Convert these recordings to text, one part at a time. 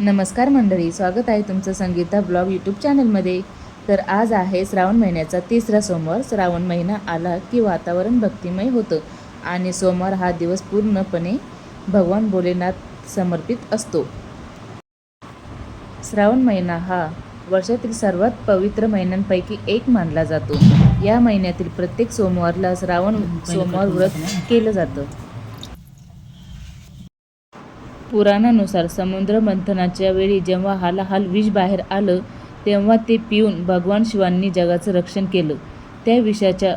नमस्कार मंडळी स्वागत आहे तुमचं संगीता ब्लॉग यूट्यूब चॅनलमध्ये. तर आज आहे श्रावण महिन्याचा तिसरा सोमवार. श्रावण महिना आला की वातावरण भक्तिमय होतं आणि सोमवार हा दिवस पूर्णपणे भगवान भोलेनाथ समर्पित असतो. श्रावण महिना हा वर्षातील सर्वात पवित्र महिन्यांपैकी एक मानला जातो. या महिन्यातील प्रत्येक सोमवारला श्रावण सोमवार व्रत केलं जातं. पुराणानुसार समुद्र मंथनाच्या वेळी जेव्हा हालाहाल विष बाहेर आलं तेव्हा ते पिऊन भगवान शिवांनी जगाचं रक्षण केलं. त्या विषाच्या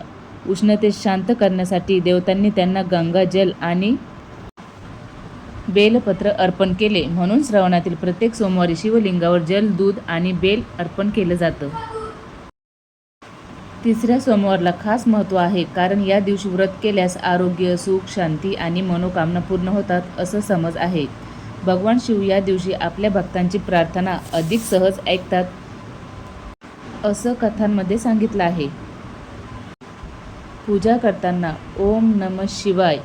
उष्णतेस शांत करण्यासाठी देवतांनी त्यांना गंगा जल आणि बेलपत्र अर्पण केले. म्हणून श्रावणातील प्रत्येक सोमवारी शिवलिंगावर जल दूध आणि बेल अर्पण केलं जातं. तिसऱ्या सोमवारला खास महत्त्व आहे कारण या दिवशी व्रत केल्यास आरोग्य सुख शांती आणि मनोकामना पूर्ण होतात असं समज आहे. भगवान शिव या दिवशी आपल्या भक्तांची प्रार्थना अधिक सहज ऐकतात असं कथांमध्ये सांगितलं आहे. पूजा करताना ओम नम शिवाय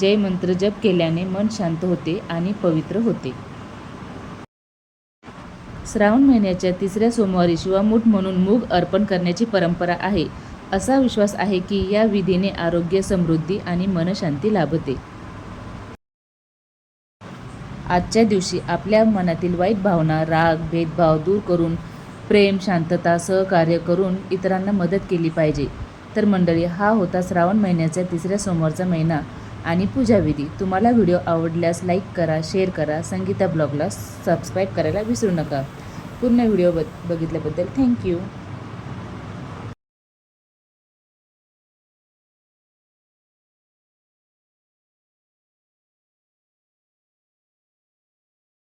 जय मंत्र जप केल्याने मन शांत होते आणि पवित्र होते. श्रावण महिन्याच्या तिसऱ्या सोमवारी शिवामूठ म्हणून मूग अर्पण करण्याची परंपरा आहे असा विश्वास आहे की या विधीने आरोग्य समृद्धी आणि मनशांती लाभते. आजच्या दिवशी आपल्या मनातील वाईट भावना राग भेदभाव दूर करून प्रेम शांतता सहकार्य करून इतरांना मदत केली पाहिजे. तर मंडळी हा होता श्रावण महिन्याचा तिसऱ्या सोमवारचा महिना आणि पूजाविधी तुम्हाला व्हिडिओ आवडल्यास लाईक करा शेअर करा. संगीता ब्लॉगला सबस्क्राईब करायला विसरू नका. पूर्ण व्हिडिओ ब बघितल्याबद्दल थँक्यू.